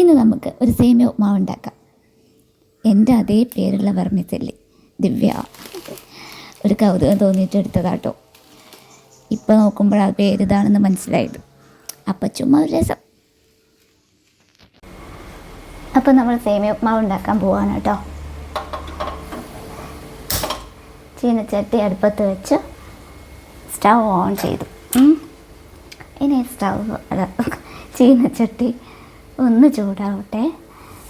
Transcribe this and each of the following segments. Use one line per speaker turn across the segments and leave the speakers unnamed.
ഇന്ന് നമുക്ക് ഒരു സേമിയ ഉപ്മാവ് ഉണ്ടാക്കാം എന്റെ അതേ പേരുള്ള വർമ്മിച്ചല്ലി ദിവ്യ. ഒരു കൗതുകം തോന്നിയിട്ട് എടുത്തതാട്ടോ ഇപ്പോൾ നോക്കുമ്പോൾ ആ പേര് ഇതാണെന്ന് മനസ്സിലായത്. അപ്പം ചുമ്മാ ഒരു രസം. അപ്പോൾ നമ്മൾ സേമിയ ഉപ്മാവ് ഉണ്ടാക്കാൻ പോവാണ് കേട്ടോ ചീനച്ചട്ടി അടുപ്പത്ത് വെച്ച് സ്റ്റൗ ഓൺ ചെയ്തു. ഇനി സ്റ്റൗ അല്ല ചീനച്ചട്ടി ഒന്ന് ചൂടാവട്ടെ.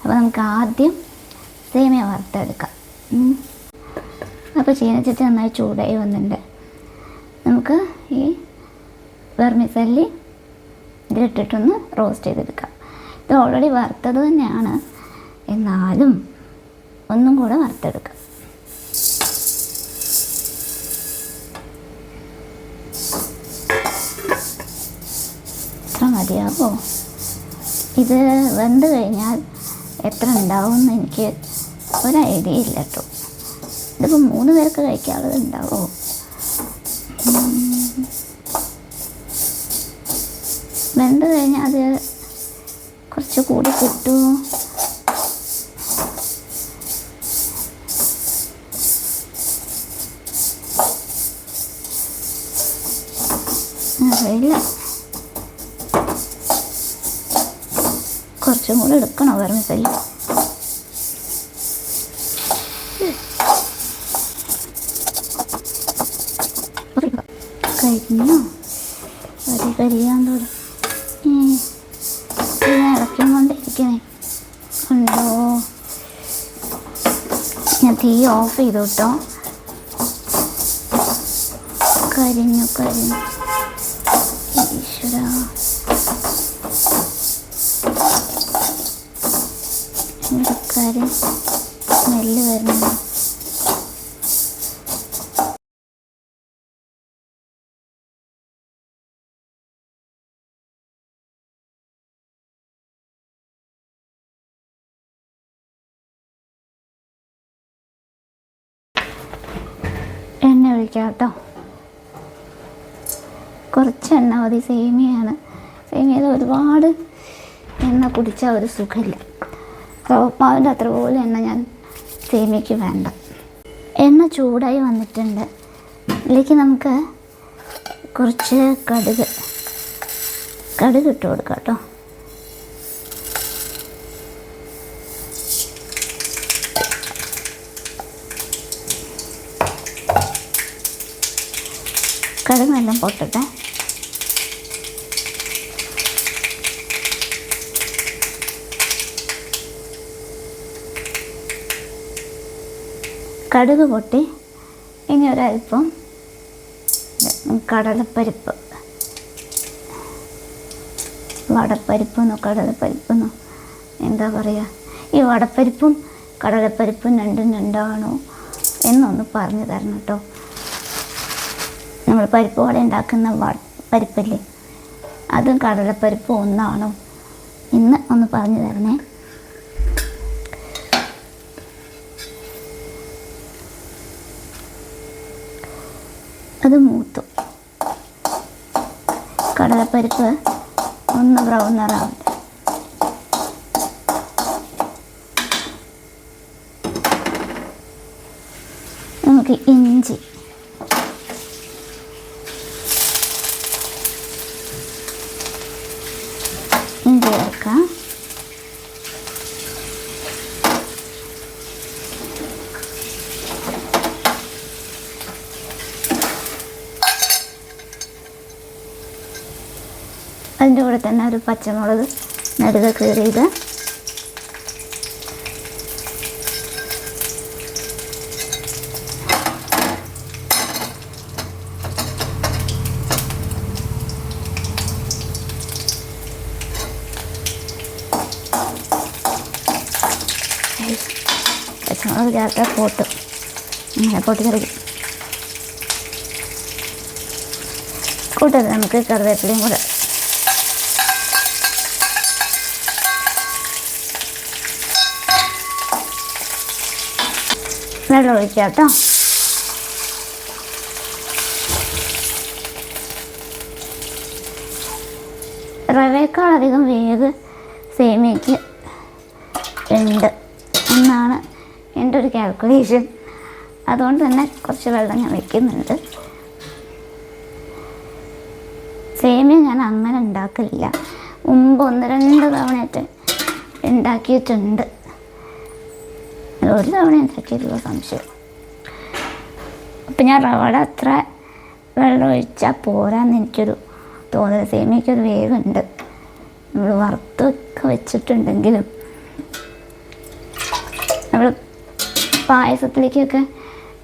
അപ്പോൾ നമുക്ക് ആദ്യം സേമിയ വറുത്തെടുക്കാം. അപ്പോൾ ചീനച്ചട്ടി നന്നായി ചൂടായി വന്നിട്ടുണ്ട്. നമുക്ക് ഈ വെർമിസല്ലി ഇതിലിട്ടിട്ടൊന്ന് റോസ്റ്റ് ചെയ്തെടുക്കാം. ഇത് ഓൾറെഡി വറുത്തത് തന്നെയാണ്. എന്നാലും ഒന്നും കൂടെ വറുത്തെടുക്കാം. ഇത്ര മതിയാവോ? ഇത് വെന്ത് കഴിഞ്ഞാൽ എത്ര ഉണ്ടാവും എന്ന് എനിക്ക് ഒരു ഐഡിയ ഇല്ല കേട്ടോ. ഇതിപ്പോൾ മൂന്ന് പേർക്ക് കഴിക്കാനുള്ളത് ഉണ്ടാവോ. വെന്ത് കഴിഞ്ഞാൽ അത് കുറച്ച് കൂടി കിട്ടുമോ അറിയില്ല കുറച്ചും കൂടെ എടുക്കണം വെറുമിസല്ല കരിഞ്ഞോ അരി കരിയാൻ തുടങ്ങി. ഇളക്കം കൊണ്ടിരിക്കണേ. ഉണ്ടോ? ഞാൻ തീ ഓഫ് ചെയ്തു കേട്ടോ. കരിഞ്ഞു കരിഞ്ഞു ഈശ്വര കാര്യം സ്മെല്ല് വരുന്നു. എണ്ണ ഒഴിക്കാം കേട്ടോ. കുറച്ച് എണ്ണ മതി. സേമിയാണ് സേമിയത് ഒരുപാട് എണ്ണ കുടിച്ചാൽ ഒരു സുഖമില്ല. റവപ്പാവിന്റെ അത്ര പോലും എണ്ണ ഞാൻ സേമിയയ്ക്ക് വേണ്ട. എണ്ണ ചൂടായി വന്നിട്ടുണ്ട്. ഇതിലേക്ക് നമുക്ക് കുറച്ച് കടുക് കടുക് ഇട്ട് കൊടുക്കാം കേട്ടോ. കടുക് എല്ലാം പൊട്ടട്ടെ. കടുക് പൊട്ടി. ഇനി ഒരല്പം കടലപ്പരിപ്പ്. വടപ്പരിപ്പെന്നോ കടലപ്പരിപ്പെന്നോ? എന്താ പറയുക ഈ വടപ്പരിപ്പും കടലപ്പരിപ്പും രണ്ടും രണ്ടാണോ എന്നൊന്ന് പറഞ്ഞു തരണം കേട്ടോ. നമ്മൾ പരിപ്പ് വട ഉണ്ടാക്കുന്ന വ പരിപ്പില്ലേ? അതും കടലപ്പരിപ്പും ഒന്നാണോ? ഇന്ന് ഒന്ന് പറഞ്ഞു തരണേ. അത് മൂത്തു. കടലപ്പരിപ്പ് ഒന്ന് ബ്രൗൺ നിറാവുണ്ട് നമുക്ക് ഇഞ്ചി ഇഞ്ചി അതിന്റെ കൂടെ തന്നെ ഒരു പച്ചമുളക് നടുക കീറിയത് പച്ചമുളക് ചേർത്താൽ പൊട്ടും അങ്ങനെ പൊട്ടിത്തെറിക്കും. കൂട്ടത് നമുക്ക് കറിവേപ്പിലയും കൂടെ വെള്ളം ഒഴിക്കാം കേട്ടോ റവയേക്കാളധികം വേവ് സേമിയയ്ക്ക് ഉണ്ട് എന്നാണ് എന്റെ ഒരു കാൽക്കുലേഷൻ അതുകൊണ്ട് തന്നെ കുറച്ച് വെള്ളം ഞാൻ വയ്ക്കുന്നുണ്ട് സേമിയ ഞാൻ അങ്ങനെ ഉണ്ടാക്കില്ല മുമ്പ് ഒന്ന് രണ്ട് തവണയായിട്ട് ഉണ്ടാക്കിയിട്ടുണ്ട്. ഒരു തവണ ഉണ്ടാക്കിയിട്ടുള്ള സംശയം. അപ്പം ഞാൻ റവട അത്ര വെള്ളം ഒഴിച്ചാൽ പോരാന്ന് എനിക്കൊരു തോന്നൽ സേമിയയ്ക്കൊരു വേഗമുണ്ട് നമ്മൾ വറുത്തൊക്കെ വെച്ചിട്ടുണ്ടെങ്കിലും നമ്മൾ പായസത്തിലേക്കൊക്കെ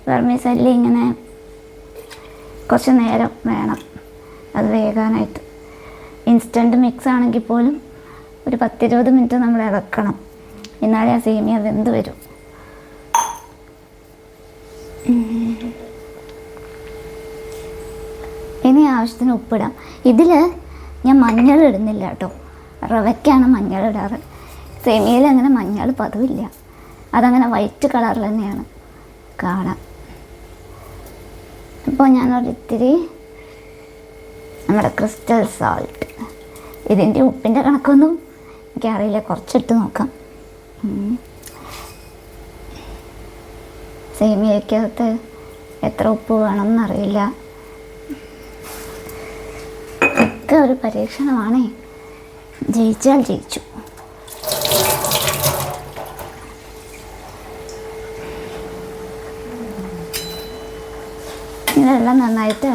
വെർമീസല്ലി ഇങ്ങനെ കുറച്ച് നേരം വേണം. അത് വേകാനായിട്ട്. ഇൻസ്റ്റന്റ് മിക്സ് ആണെങ്കിൽ പോലും ഒരു പത്തിരുപത് മിനിറ്റ് നമ്മൾ ഇളക്കണം. എന്നാലേ ആ സേമിയ വെന്ത് വരും. ഇനി ആവശ്യത്തിന് ഉപ്പിടാം. ഇതിൽ ഞാൻ മഞ്ഞൾ ഇടുന്നില്ല കേട്ടോ. റവയ്ക്കാണ് മഞ്ഞൾ ഇടാറ്. സെമിയിൽ അങ്ങനെ മഞ്ഞൾ പതിവില്ല. അതങ്ങനെ വൈറ്റ് കളറിൽ തന്നെയാണ്. കാണാം. അപ്പോൾ ഞാനൊരിത്തിരി നമ്മുടെ ക്രിസ്റ്റൽ സോൾട്ട് ഇതിന്റെ ഉപ്പിന്റെ കണക്കൊന്നും എനിക്കറിയില്ല. കുറച്ചിട്ട് നോക്കാം. സേമിയക്കകത്ത് എത്ര ഉപ്പ് വേണമെന്നറിയില്ല. ഒക്കെ ഒരു പരീക്ഷണമാണേ. ജയിച്ചാൽ ജയിച്ചു. ഇതെല്ലാം നന്നായിട്ട്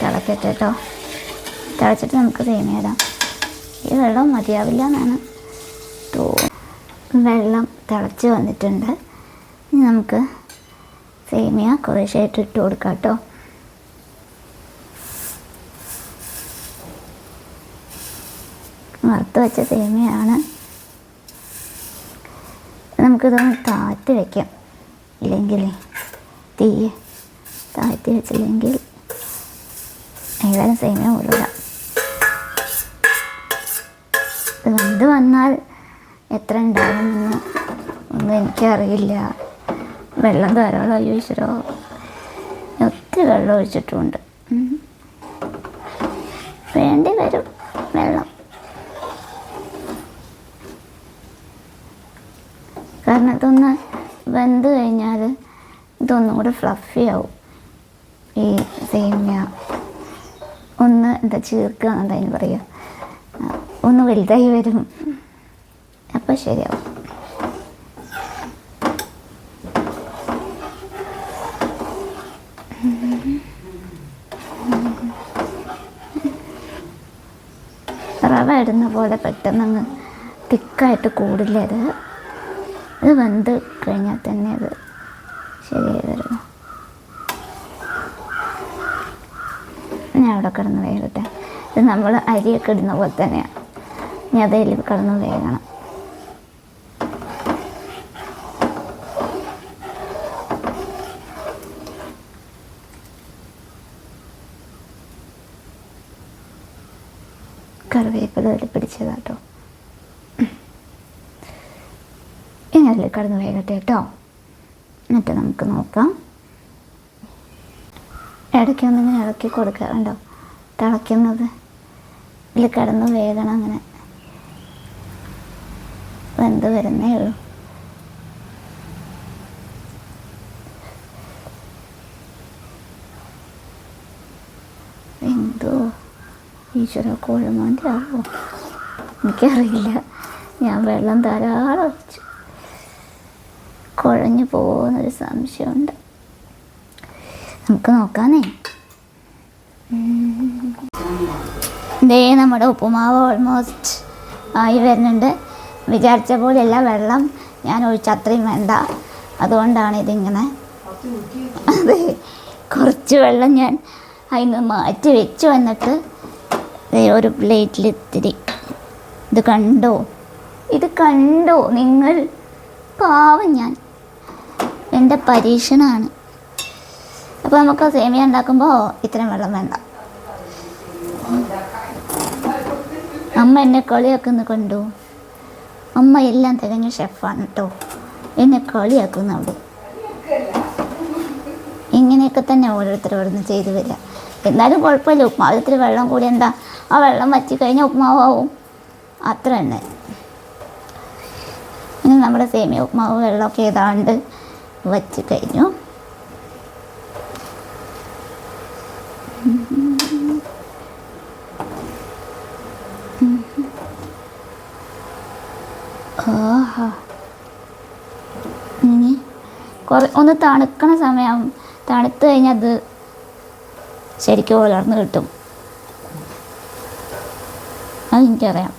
തിളക്കട്ടെ കേട്ടോ. തിളച്ചിട്ട് നമുക്ക് സേമിയ ഇടാം. ഈ വെള്ളം മതിയാവില്ല എന്നാണ് വെള്ളം തിളച്ച് വന്നിട്ടുണ്ട്. ഇനി നമുക്ക് സേമിയ കുറേശ്ശായിട്ട് ഇട്ട് കൊടുക്കാം കേട്ടോ വറുത്ത് വെച്ച സേമിയാണ്. നമുക്കിതൊന്ന് താഴ്ത്തി വയ്ക്കാം ഇല്ലെങ്കിൽ തീ താഴ്ത്തി വെച്ചില്ലെങ്കിൽ ഏതായാലും സേമിയ ഇത് വെന്ത് വന്നാൽ എത്ര ഉണ്ടാകുമെന്ന് ഒന്നും എനിക്കറിയില്ല. വെള്ളം ധാരാളം. അയ്യോ ഈശ്വരോ. ഒത്തിരി വെള്ളം ഒഴിച്ചിട്ടുമുണ്ട്. വേണ്ടി വരും വെള്ളം. കാരണം ഇതൊന്ന് വെന്ത് കഴിഞ്ഞാൽ ഇതൊന്നും കൂടെ ഫ്ലഫി ആവും. ഈ സേമിയ ഒന്ന് എന്താ ചീർക്കുക എന്താ അതിന് പറയുക ഒന്ന് വലുതായി വരും. അപ്പോൾ ശരിയാവും. ഇടുന്ന പോലെ പെട്ടെന്നങ്ങ് തിക്കായിട്ട് കൂടില്ല അത്? ഇത് വെന്ത് കഴിഞ്ഞാൽ തന്നെ അത് ശരിയായി വരുന്നു ഞാൻ അവിടെ കിടന്ന് വേകട്ടെ ഇത് നമ്മൾ അരിയൊക്കെ ഇടുന്ന പോലെ തന്നെയാണ് ഞാൻ അതിൽ കിടന്ന് വേകണം അതിൽ പിടിച്ചതാട്ടോ. ഇനി അതിൽ കടന്ന് വേകട്ടെ കേട്ടോ. എന്നിട്ട് നമുക്ക് നോക്കാം. ഇടയ്ക്ക് ഇളക്കി കൊടുക്കാറുണ്ടോ? തിളയ്ക്കുന്നത്. ഇതിൽ കിടന്ന് വേഗണം അങ്ങനെ. വെന്ത് വരുന്നേ ഉള്ളൂ എന്തോ ഈശ്വര കോഴമാന്റെ ആവോ എനിക്കറിയില്ല. ഞാൻ വെള്ളം ധാരാളം ഒഴിച്ചു. കുഴഞ്ഞു പോകുന്നൊരു സംശയമുണ്ട്. നമുക്ക് നോക്കാന്നേ. ദേ നമ്മുടെ ഉപ്പുമാവ് ഓൾമോസ്റ്റ് ആയി വരുന്നുണ്ട്. വിചാരിച്ച പോലെയല്ല വെള്ളം ഞാൻ ഒഴിച്ച അത്രയും വേണ്ട. അതുകൊണ്ടാണ് ഇതിങ്ങനെ. അതെ കുറച്ച് വെള്ളം ഞാൻ അതിന് മാറ്റി വെച്ചു വന്നിട്ട് ഒരു പ്ലേറ്റിൽ ഇത്തിരി ഇത് കണ്ടോ? ഇത് കണ്ടോ നിങ്ങൾ? പാവം ഞാൻ. എന്റെ പരീക്ഷണമാണ് അപ്പോൾ നമുക്ക് സേമിയ ഉണ്ടാക്കുമ്പോൾ ഇത്രയും വെള്ളം വേണ്ട. അമ്മ എന്നെ കളിയാക്കുന്ന കണ്ടു? അമ്മ എല്ലാം തികഞ്ഞ ഷെഫാണ് കേട്ടോ എന്നെ കളിയാക്കുന്ന ഇങ്ങനെയൊക്കെ തന്നെ ഓരോരുത്തർ ചെയ്തു വരിക. എന്നാലും കുഴപ്പമില്ല. ഉപ്മാവ് ഇത്തിരി വെള്ളം കൂടി എന്താ ആ വെള്ളം വറ്റി കഴിഞ്ഞാൽ ഉപ്മാവാവും. അത്ര തന്നെ. ഇനി നമ്മുടെ സേമിയ ഉപ്മാവ് വെള്ളമൊക്കെ ഏതാണ്ട് വച്ച് കഴിഞ്ഞു. ആഹാ. ഇനി കുറേ ഒന്ന് തണുക്കണ സമയം തണുത്ത് കഴിഞ്ഞാൽ അത് ശരിക്കും വളർന്ന് കിട്ടും. അതെനിക്കറിയാം.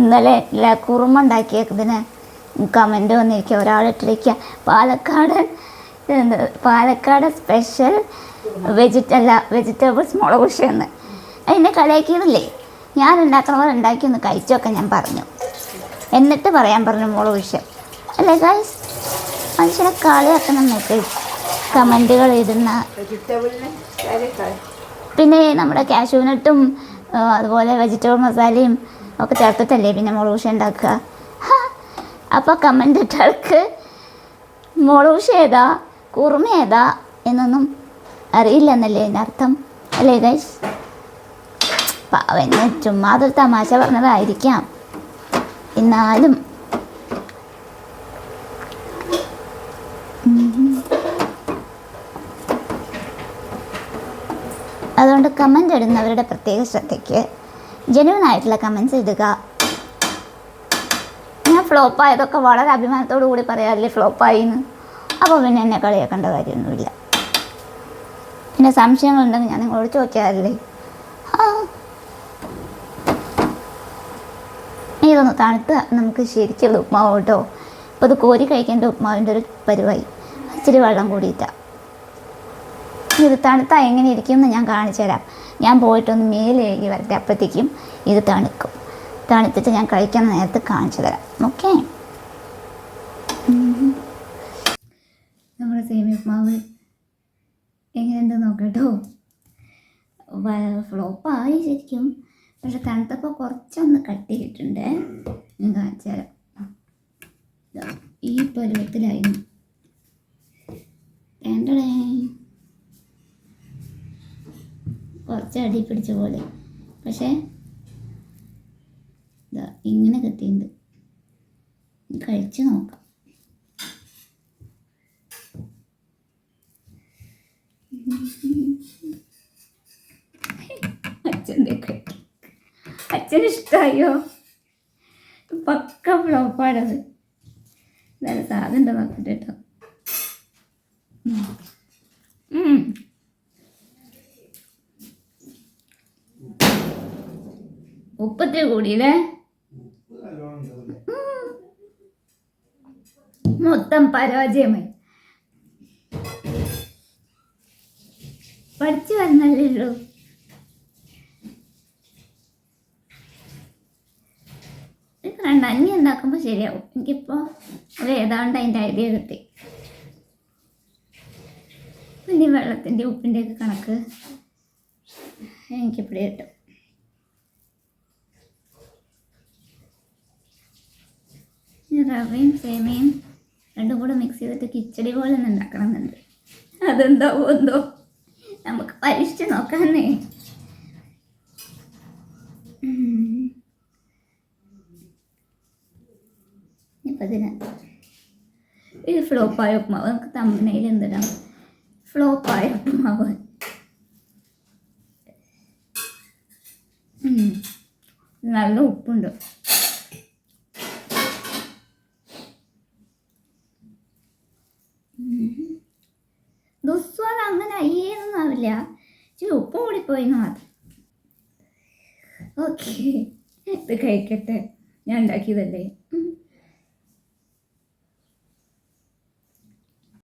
ഇന്നലെ കുറുമ ഉണ്ടാക്കിയതിന് കമന്റ് വന്നിരിക്കുക. ഒരാളിട്ടിരിക്കുക പാലക്കാട് പാലക്കാട് സ്പെഷ്യൽ വെജിറ്റ അല്ല വെജിറ്റബിൾസ് മുളക് കൃഷിയെന്ന് എന്നെ കളിയാക്കിയതല്ലേ? ഞാൻ ഉണ്ടാക്കുന്നവർ പോലെ കഴിച്ചൊക്കെ ഞാൻ പറഞ്ഞു. എന്നിട്ട് പറയാൻ പറഞ്ഞു മുളക് വിഷയം അല്ലേ ഗൈസ് മനുഷ്യനെ കളിയാക്കണം എന്നൊക്കെ
കമന്റുകൾ കാര്യക്കാൾ
പിന്നെ നമ്മുടെ കാഷ്യൂനട്ടും അതുപോലെ വെജിറ്റബിൾ മസാലയും ഒക്കെ ചേർത്തിട്ടല്ലേ പിന്നെ മുളകൂഷ ഉണ്ടാക്കുക. അപ്പോൾ കമന്റ് ഇട്ടവർക്ക് മുളകൂഷ ഏതാ കുറുമ ഏതാ എന്നൊന്നും അറിയില്ല എന്നല്ലേ എന്റെ അർത്ഥം? അല്ലേ ഗൈസ് പാവന്നെ ചുമ്മാ അതൊരു തമാശ പറഞ്ഞതായിരിക്കാം. എന്നാലും കമന്റ് ഇടുന്നവരുടെ പ്രത്യേക ശ്രദ്ധയ്ക്ക് ജെന്യൂൻ ആയിട്ടുള്ള കമൻസ് ഇടുക. ഞാൻ ഫ്ലോപ്പായതൊക്കെ വളരെ അഭിമാനത്തോടു കൂടി പറയാറില്ലേ ഫ്ലോപ്പായി എന്ന് അപ്പോൾ പിന്നെ എന്നെ കളിയാക്കേണ്ട കാര്യമൊന്നുമില്ല. പിന്നെ സംശയങ്ങളുണ്ടെങ്കിൽ ഞാൻ നിങ്ങളോട് ചോദിക്കാറില്ലേ? ഇതൊന്ന് തണുത്ത് നമുക്ക് ശരിക്കുള്ള ഉപ്മാവ് കേട്ടോ ഇപ്പോൾ ഇത് കോരി കഴിക്കേണ്ട ഉപ്മാവിന്റെ ഒരു പരിവായി ഇച്ചിരി വെള്ളം കൂടിയിട്ടാണ് ഇത് തണുത്താൽ എങ്ങനെ ഇരിക്കും എന്ന് ഞാൻ കാണിച്ചു തരാം. ഞാൻ പോയിട്ടൊന്ന് മേലെ കഴുകി വരട്ടെ. അപ്പോഴത്തേക്കും ഇത് തണുക്കും. തണുത്തിട്ട് ഞാൻ കഴിക്കുന്ന നേരത്ത് കാണിച്ചു തരാം. ഓക്കെ? നമ്മുടെ സേമിയ ഉപ്മാവ് എങ്ങനെയുണ്ട് നോക്കട്ടോ? ഫ്ലോപ്പായി ശരിക്കും. പക്ഷെ തണുത്തപ്പോൾ കുറച്ചൊന്ന് കട്ടി കിട്ടുന്നുണ്ട് ഞാൻ കാണിച്ചു തരാം. ഈ പരുവത്തിലായിരുന്നു. വേണ്ടടേ. കുറച്ച് അടി പിടിച്ച പോലെ പക്ഷേ ഇതാ ഇങ്ങനെ കിട്ടിയിട്ടുണ്ട് കഴിച്ച് നോക്കാം. അച്ഛന്റെ അച്ഛന് ഇഷ്ടമായോ പക്ക ഫ്ലോപ്പാണത്. നല്ല സാധനം നോക്കട്ടെ കേട്ടോ. ഉപ്പത്തിരി കൂടിയില്ലേ? മൊത്തം പരാജയമായി. പഠിച്ചു വന്നല്ലോ കണ്ട അന്നി ഉണ്ടാക്കുമ്പോൾ ശരിയാവും. എനിക്കിപ്പോൾ അത് ഏതാണ്ട് അതിന്റെ ഐഡിയ കിട്ടി. പിന്നെ വെള്ളത്തിന്റെ ഉപ്പിന്റെയൊക്കെ കണക്ക് എനിക്കിപ്പിടി കിട്ടും. റവയും സേമയും രണ്ടും കൂടെ മിക്സ് ചെയ്തിട്ട് കിച്ചടി പോലെ ഒന്ന് ഉണ്ടാക്കണമെന്നുണ്ട്. അതെന്താവോ എന്തോ നമുക്ക് പരീക്ഷിച്ച് നോക്കാന്നേ. ഇത് ഫ്ലോപ്പായ ഉപ്മാവ് നമുക്ക് തമ്മനയിൽ എന്തിടാം? ഫ്ലോപ്പായ ഉപ്മാവ്. ഉം. നല്ല ഉപ്പുണ്ട് ദുസ്വാദം അങ്ങനെ അയ്യേന്നൊന്നും ആവില്ല ഇച്ചിരി എന്ന് മാത്രം ഓക്കെ ഇത് കഴിക്കട്ടെ. ഞാൻ ഉണ്ടാക്കിയതല്ലേ?